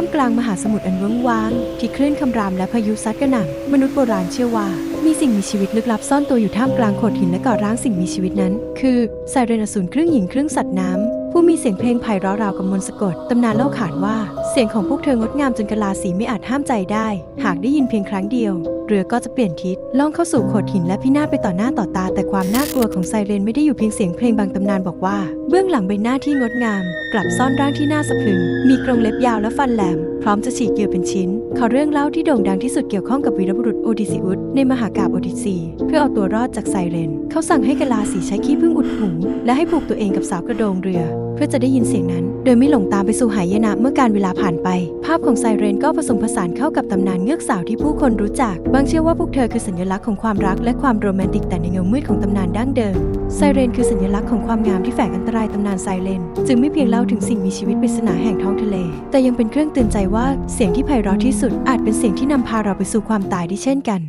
ท่ามกลางมหาสมุทรอันเวิ้งว้าง ที่คลื่นคำรามและพายุซัดกระหน่ำมนุษย์โบราณเชื่อว่า มีสิ่งมีชีวิตลึกลับซ่อนตัวอยู่ท่ามกลางโขดหินและก่อร้างสิ่งมีชีวิตนั้น คือไซเรนอสูรครึ่งหญิงครึ่งสัตว์น้ำผู้มีเสียงเพลงไพเราะราวกับมนต์สะกด ตำนานเล่าขานว่า สียงของพวกเธองดงามจนกะลาสีไม่อาจห้ามใจได้ หากได้ยินเพียงครั้งเดียว เรือก็จะเปลี่ยนทิศล่องเข้าสู่โขดหินและพินาศไปต่อหน้าต่อตา แต่ความน่ากลัวของไซเรนไม่ได้อยู่เพียงเสียงเพลงบางตำนานบอกว่า เบื้องหลังใบหน้าที่งดงาม กลับซ่อนร่างที่น่าสะพรึง มีกรงเล็บยาวและฟันแหลม พร้อมจะฉีกเหยื่อเป็นชิ้นขอเรื่องเล่าที่โด่งดังที่สุดเกี่ยวข้องกับวีรบุรุษโอดิซิอุสในมหากาพย์โอดิซีเพื่อเอาตัวรอดจากไซเรน เขาสั่งให้กะลาสีใช้ขี้ผึ้งอุดหู และให้ผูกตัวเองกับเสากระโดงเรือ เพื่อจะได้ยินเสียงนั้น โดยไม่หลงตามไปสู่หายนะเมื่อการเวลาผ่านไป ภาพของไซเรนก็ผสมผสานเข้ากับตำนานเงือกสาวที่ผู้คนรู้จัก บางเชื่อว่าพวกเธอคือสัญลักษณ์ของความรักและความโรแมนติกแต่ในเงามืดของตำนานดั้งเดิม ไซเรนคือสัญลักษณ์ของความงามที่แฝงอันตรายตำนานไซเรนจึงไม่เพียงเล่าถึงสิ่งมีชีวิตปริศนาแห่งท้องทะเล แต่ยังเป็นเครื่องเตือนใจว่าเสียงที่ไพเราะที่สุดอาจเป็นเสียงที่นำพาเราไปสู่ความตายได้เช่นกัน